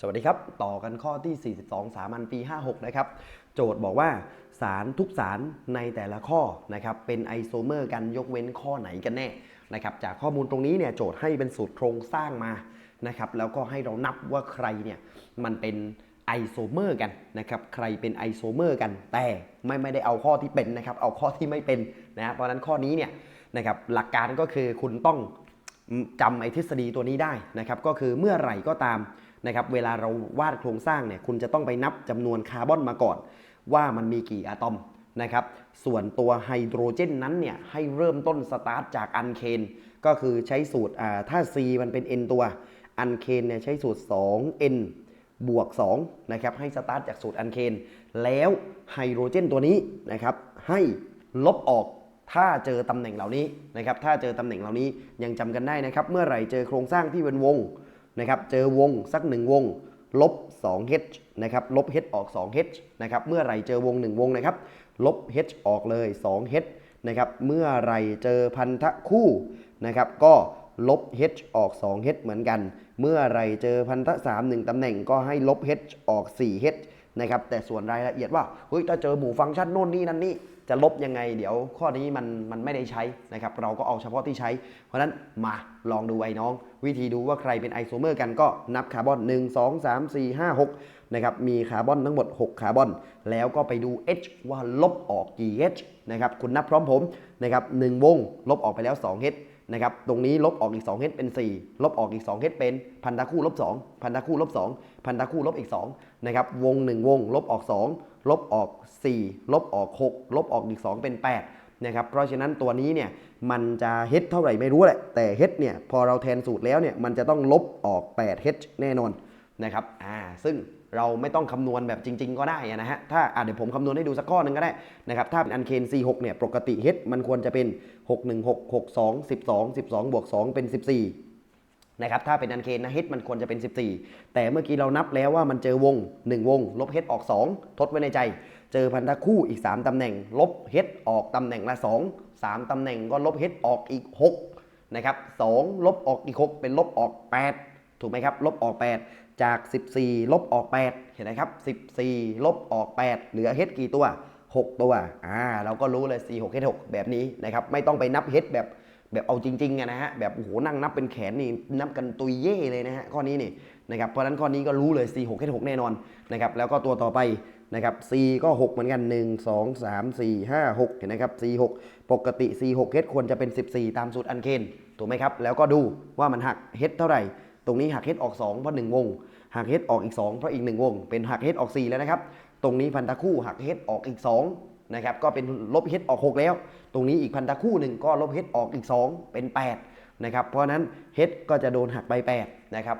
สวัสดีครับ ต่อกันข้อที่ 42 สามัญปี 56 นะครับ โจทย์บอกว่าสารทุกสารในแต่ละข้อนะครับเป็นไอโซเมอร์กันยกเว้นข้อไหนกันแน่นะครับจากข้อมูลตรงนี้เนี่ยโจทย์ให้เป็นสูตรโครงสร้างมานะครับแล้วก็ให้เรานับว่าใครเนี่ยมันเป็นไอโซเมอร์กันนะครับใครเป็นไอโซเมอร์กัน แต่ไม่ไม่ได้เอาข้อที่เป็นนะครับเอาข้อที่ไม่เป็นนะเพราะฉะนั้นข้อนี้เนี่ยนะครับหลักการก็คือคุณต้องจำไอทฤษฎีตัวนี้ได้นะครับก็คือเมื่อไหร่ก็ตาม นะครับเวลาเราวาดโครงสร้างเนี่ยคุณจะต้องไปนับจำนวนคาร์บอนมาก่อน ว่ามันมีกี่อะตอมนะครับส่วนตัวไฮโดรเจนนั้นเนี่ยให้เริ่มต้นสตาร์ทจากอันเคนก็คือใช้สูตรอ่าถ้า C มันเป็น N ตัวอันเคนเนี่ยใช้สูตร 2N บวก2นะครับให้สตาร์ทจากสูตรอันเคนแล้วไฮโดรเจนตัวนี้นะครับให้ลบออกถ้าเจอตำแหน่งเหล่านี้นะครับถ้าเจอตำแหน่งเหล่านี้ยังจำกันได้นะครับเมื่อไหร่เจอโครงสร้างที่เป็นวง นะครับ เจอวงสักหนึ่งวง ลบ 2h นะครับ ลบ h ออก 2h นะครับ เมื่อไรเจอวง 1 วงนะครับ ลบ h ออกเลย 2h นะครับ เมื่อไรเจอพันธะคู่นะครับ ก็ลบ h ออก 2h เหมือนกัน เมื่อไรเจอพันธะ3 1ตำแหน่งก็ให้ลบ h ออก 4h นะครับ แต่ส่วนรายละเอียดว่า เฮ้ย ถ้าเจอหมู่ฟังก์ชันโน่นนี่นั่นนี่ จะลบยังไง เดี๋ยวข้อนี้มันมันไม่ได้ใช้นะครับ เราก็เอาเฉพาะที่ใช้ เพราะนั้นมาลองดูไอ้น้อง วิธีดูว่าใครเป็นไอโซเมอร์กันก็นับคาร์บอน 1 2 3 4 5 6นะครับมีคาร์บอนทั้งหมด 6 คาร์บอน แล้วก็ไปดู H ว่าลบออกกี่ H นะครับคุณนับพร้อมผมนะครับ1วงลบออกไปแล้ว2 H นะครับ ตรงนี้ลบออกอีก2 h เป็น 4 ลบออกอีก2 h เป็นพันธะคู่ลบ2พันธะคู่ลบ2พันธะคู่ลบอีก2นะครับ วง 1 วง ลบออก 2 ลบออก 4 ลบออก 6 ลบออกอีก 2 เป็น 8 นะครับ เพราะฉะนั้นตัวนี้เนี่ยมันจะ h เท่าไหร่ไม่รู้แหละ แต่ h เนี่ยพอเราแทนสูตรแล้วเนี่ยมันจะต้องลบออก8 h แน่นอนนะครับ อ่า ซึ่ง เราไม่ต้องคำนวณแบบจริง ๆ ก็ได้นะฮะ ถ้าอะเดี๋ยวผมคำนวณให้ดูสักข้อหนึ่งก็ได้นะครับ ถ้าเป็นอันเคน C6 เนี่ย ปกติ H มันควรจะเป็น 6 1 6 6 2 12 12 บวก 2 เป็น 14 นะครับ ถ้าเป็นอันเคนนะ H มันควรจะเป็น 14 แต่เมื่อกี้เรานับแล้วว่ามันเจอวง 1 วง ลบ H ออก 2 ทดไว้ในใจ เจอพันธะคู่อีก 3ตำแหน่ง ลบ H ออกตำแหน่งละ 2 3ตำแหน่งก็ลบ H ออกอีก 6 นะครับ2ลบออกอีก 6 เป็นลบออก 8 ถูกไหมครับ ลบออก 8 จาก 14 ลบออก 8 เห็นไหมครับ 14 ลบออก 8 เหลือ h กี่ตัว 6 ตัว อ่า เราก็รู้เลย 4 6 h 6แบบนี้นะครับ ไม่ต้องไปนับ h แบบแบบเอาจริงๆนะฮะ แบบโอ้โหนั่งนับเป็นแขนนี่นับกันตุยเย่เลยนะฮะ ข้อนี้นี่นะครับ เพราะฉะนั้นข้อนี้ก็รู้เลย 4 6 h 6แน่นอนนะครับ แล้วก็ตัวต่อไปนะครับ c ก็ 6 เหมือนกัน 1 2 3 4 5 6 เห็นไหมครับ c 6ปกติ c 6 h ควรจะเป็น 14 ตามสูตรอันเคน ถูกไหมครับ แล้วก็ดูว่ามันหัก h เท่าไหร่ ตรงนี้หัก h ออก2เพราะ1วงหัก h ออกอีก 2 เพราะอีก 1 วง เป็นหัก h ออก 4 แล้วนะครับ ตรงนี้พันธะคู่หัก h ออกอีก2นะครับก็เป็นลบ h ออก 6 แล้ว ตรงนี้อีกพันธะคู่หนึ่งก็ลบ h ออกอีก 2 เป็น 8 นะครับ เพราะนั้น h ก็จะโดนหักไป 8 นะครับ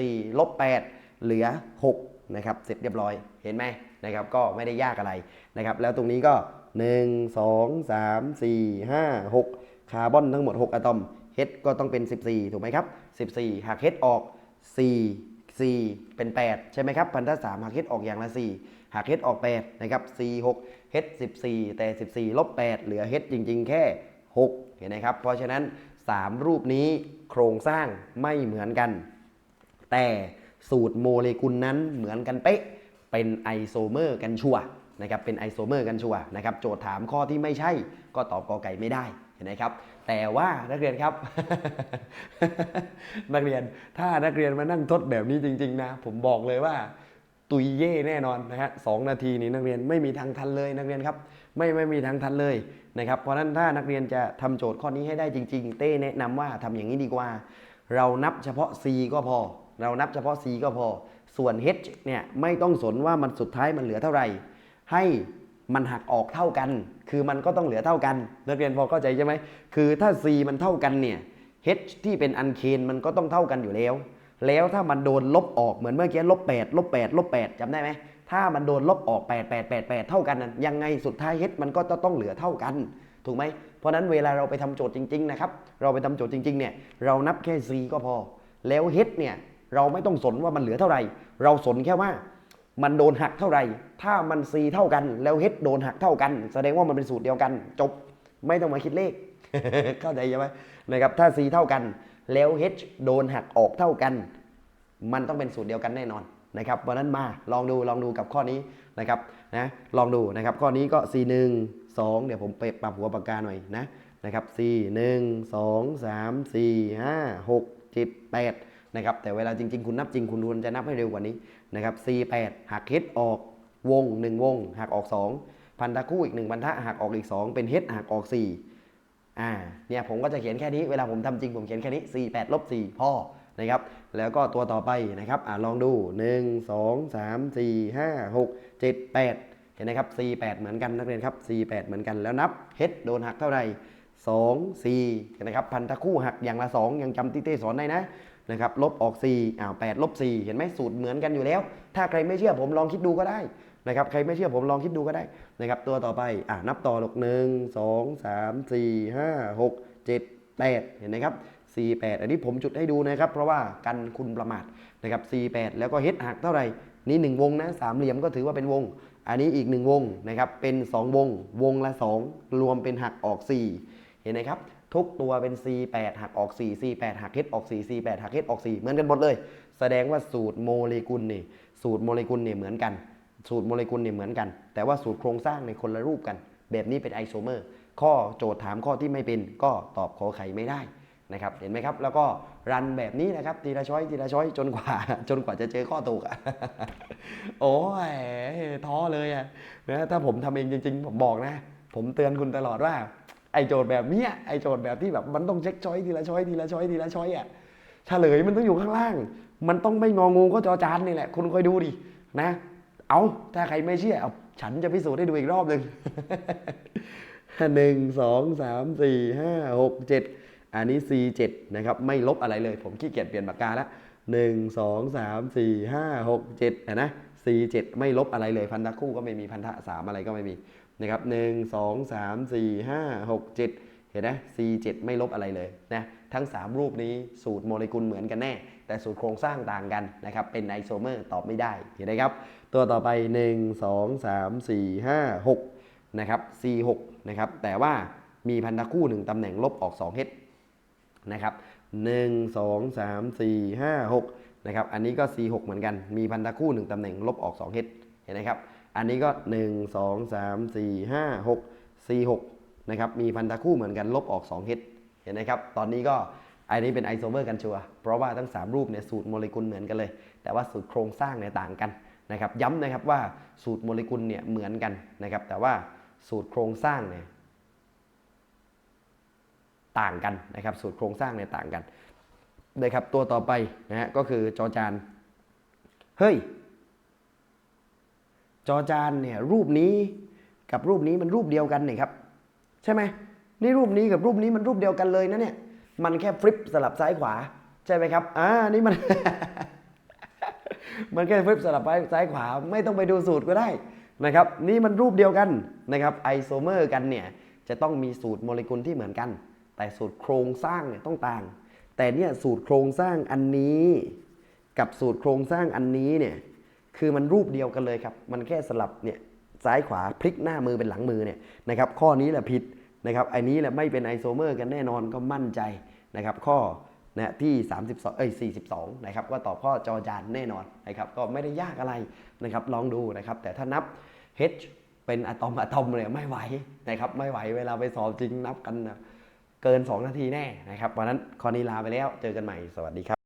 14 ลบ 8 เหลือ 6 นะครับ เสร็จเรียบร้อยเห็นไหมนะครับก็ไม่ได้ยากอะไรนะครับ แล้วตรงนี้ก็ 1 2 3 4 5 6 คาร์บอนทั้งหมด 6อะตอม h ก็ต้องเป็น 14 ถูกไหมครับ 14หัก h ออก 4 4 เป็น 8 ใช่ไหมครับ พันธะ3หัก h ออกอย่างละ 4หัก h ออก 8 นะครับ 4 6 h 14 แต่ 14 ลบ 8 เหลือ h จริง ๆ แค่ 6 เห็นไหมครับ เพราะฉะนั้น 3 รูปนี้โครงสร้างไม่เหมือนกัน แต่สูตรโมเลกุลนั้นเหมือนกันเป๊ะ เป็นไอโซเมอร์กันชัวนะครับ เป็นไอโซเมอร์กันชัวนะครับ โจทย์ถามข้อที่ไม่ใช่ ก็ตอบกอไก่ไม่ได้ เห็นไหมครับ แต่ว่านักเรียนครับ นักเรียนถ้านักเรียนมานั่งทดแบบนี้จริง ๆ นะ ผมบอกเลยว่า ตุยเย่แน่นอนนะฮะสองนาทีนี้นักเรียนไม่มีทางทันเลยนักเรียนครับ ไม่ไม่มีทางทันเลยนะครับ เพราะฉะนั้นถ้านักเรียนจะทำโจทย์ข้อนี้ให้ได้จริง ๆ เต้แนะนำว่าทำอย่างนี้ดีกว่า เรานับเฉพาะ C ก็พอ เรานับเฉพาะ C ก็พอ ส่วน H เนี่ยไม่ต้องสนว่ามันสุดท้ายมันเหลือเท่าไหร่ ให้ มันหักออกเท่ากัน คือมันก็ต้องเหลือเท่ากันนักเรียนพอเข้าใจใช่ไหมคือถ้า C มันเท่ากันเนี่ย H ที่เป็นอันเคนมันก็ต้องเท่ากันอยู่แล้ว แล้วถ้ามันโดนลบออกเหมือนเมื่อกี้ลบ8ลบ8ลบ8จำได้ไหมถ้ามันโดนลบออก8 8 8 8 เท่ากันนั้นยังไงสุดท้าย H มันก็จะต้องเหลือเท่ากัน ถูกไหมเพราะนั้นเวลาเราไปทำโจทย์จริงๆนะครับเราไปทำโจทย์จริงๆเนี่ยเรานับแค่ C ก็พอ แล้ว H เนี่ยเราไม่ต้องสนว่ามันเหลือเท่าไหร่ เราสนแค่ว่า มันโดนหักเท่าไหร่ ถ้ามัน C เท่ากันแล้ว H โดนหักเท่ากัน แสดงว่ามันเป็นสูตรเดียวกัน จบไม่ต้องมาคิดเลข เข้าใจใช่ไหมนะครับถ้า C เท่ากัน แล้ว H โดนหักออกเท่ากัน มันต้องเป็นสูตรเดียวกันแน่นอนนะครับเพราะนั้นมาลองดูลองดูกับข้อนี้นะครับนะลองดูนะครับข้อนี้ก็ C 1 2 เดี๋ยวผมไปปรับหัวปากกาหน่อยนะนะครับ C 1 2 3 4 5 6 7 8นะครับแต่เวลาจริง ๆ คุณนับจริงคุณควรจะนับให้เร็วกว่านี้ นะครับ C 8หักเฮดออกวง 1 วงหักออก 2 พันธะคู่อีก 1 พันธะหักออกอีก 2 เป็นเฮดหักออก 4 อ่าเนี่ยผมก็จะเขียนแค่นี้เวลาผมทำจริงผมเขียนแค่นี้ 4 8ลบ4พ่อนะครับแล้วก็ตัวต่อไปนะครับอ่าลองดู 1 2 3 4 5 6 7 8 เห็นไหมครับ 4 8 เหมือนกันนักเรียนครับ 4 8 เหมือนกันแล้วนับเฮดโดนหักเท่าไหร่2 4เห็นไหมครับพันธะคู่หักอย่างละ 2 ยังจำติเต้สอนได้นะ นะครับลบออก4อ้าว8ลบ4เห็นไหมสูตรเหมือนกันอยู่แล้ว ถ้าใครไม่เชื่อผมลองคิดดูก็ได้นะครับใครไม่เชื่อผมลองคิดดูก็ได้นะครับตัวต่อไปอ่านับต่อหลกหนึ่งสองสามสี่ห้าหกเจ็ดแปดเห็นไหมครับสี่แปดอันนี้ผมจุดให้ดูนะครับ เพราะว่ากันคุณประมาทนะครับสี่แปดแล้วก็เฮดหักเท่าไหร่นี่หนึ่งวงนะสามเหลี่ยมก็ถือว่าเป็นวง อันนี้อีกหนึ่งวงนะครับเป็นสองวง วงละสองรวมเป็นหักออกสี่เห็นไหมครับ ทุกตัวเป็น C8 หักออก 4 C8 หักเฮดออก 4 C8 หักเฮดออก 4 เหมือนกันหมดเลย แสดงว่าสูตรโมเลกุลนี่ สูตรโมเลกุลเนี่ยเหมือนกัน สูตรโมเลกุลเนี่ยเหมือนกัน แต่ว่าสูตรโครงสร้างในคนละรูปกัน แบบนี้เป็นไอโซเมอร์ ข้อโจทย์ถามข้อที่ไม่เป็น ก็ตอบขอไขไม่ได้นะครับ เห็นไหมครับ แล้วก็รันแบบนี้นะครับ ทีละช้อยทีละช้อยจนกว่า จนกว่าจะเจอข้อถูกอะโอ้ยท้อเลยอะนะถ้าผมทำเองจริง ๆ ผมบอกนะ ผมเตือนคุณตลอดว่า ไอโจทย์แบบเนี้ยไอโจทย์แบบที่แบบมันต้องเช็คช้อยทีละช้อยทีละช้อยทีละช้อยอะเฉลยมันต้องอยู่ข้างล่าง มันต้องไม่งองูก็จอจานนี่แหละ คุณคอยดูดินะ เอาถ้าใครไม่เชื่อเอาฉันจะพิสูจน์ให้ดูอีกรอบหนึ่งหนึ่งสองสามสี่ห้าหกเจ็ดอันนี้ C7 นะครับ ไม่ลบอะไรเลย ผมขี้เกียจเปลี่ยนปากกาแล้วหนึ่งสองสามสี่ห้าหกเจ็ดเห็นนะ C7 ไม่ลบอะไรเลยพันธะคู่ก็ไม่มีพันธะสามอะไรก็ไม่มี นะครับหนึ่งสองสามสี่ห้าหกเจ็ดเห็นนะ C7 ไม่ลบอะไรเลยนะทั้ง 3 รูปนี้สูตรโมเลกุลเหมือนกันแน่ แต่สูตรโครงสร้างต่างกันนะครับ เป็นไอโซเมอร์ตอบไม่ได้เห็นไหมครับ ตัวต่อไป 1 2 3 4 5 6นะครับ C6 นะครับ แต่ว่ามีพันธะคู่ 1ตำแหน่งลบออก2เฮดนะครับ 1 2 3 4 5 6นะครับ อันนี้ก็ C6 เหมือนกัน มีพันธะคู่ 1ตำแหน่งลบออก2เฮดเห็นไหมครับ อันนี้ก็ 1 2 3 4 5 6 C6 นะครับ มีพันธะคู่เหมือนกันลบออก2เฮดเห็นไหมครับ ตอนนี้ก็อันนี้เป็นไอโซเมอร์กันชัวเพราะว่าทั้ง 3 รูปเนี่ยสูตรโมเลกุลเหมือนกันเลย แต่ว่าสูตรโครงสร้างเนี่ยต่างกันนะครับย้ำนะครับว่าสูตรโมเลกุลเนี่ยเหมือนกันนะครับ แต่ว่าสูตรโครงสร้างเนี่ยต่างกันนะครับ สูตรโครงสร้างเนี่ยต่างกันนะครับตัวต่อไปนะฮะก็คือจอจานเฮ้ย จอจานเนี่ยรูปนี้กับรูปนี้มันรูปเดียวกันนี่ครับใช่ไหมนี่รูปนี้กับรูปนี้มันรูปเดียวกันเลยนะเนี่ยมันแค่ฟลิปสลับซ้ายขวาใช่ไหมครับอ่านี่มัน มันแค่ฟลิปสลับไปซ้ายขวาไม่ต้องไปดูสูตรก็ได้นะครับ นี่มันรูปเดียวกันนะครับไอโซเมอร์กันเนี่ยจะต้องมีสูตรโมเลกุลที่เหมือนกัน แต่สูตรโครงสร้างเนี่ยต้องต่าง แต่เนี่ยสูตรโครงสร้างอันนี้ กับสูตรโครงสร้างอันนี้เนี่ย คือมันรูปเดียวกันเลยครับ มันแค่สลับเนี่ยซ้ายขวาพลิกหน้ามือเป็นหลังมือเนี่ยนะครับ ข้อนี้แหละผิดนะครับไอ้นี้แหละไม่เป็นไอโซเมอร์กันแน่นอนก็มั่นใจนะครับ ข้อนะที่ 32เอ้ย42 นะครับ ก็ตอบข้อจอจานแน่นอนนะครับ ก็ไม่ได้ยากอะไรนะครับ ลองดูนะครับ แต่ถ้านับ H เป็นอะตอมอะตอมเลยไม่ไหวนะครับ ไม่ไหวเวลาไปสอบจริงนับกันนะเกิน 2 นาทีแน่นะครับ วันนั้นข้อนี้ลาไปแล้ว เจอกันใหม่ สวัสดีครับ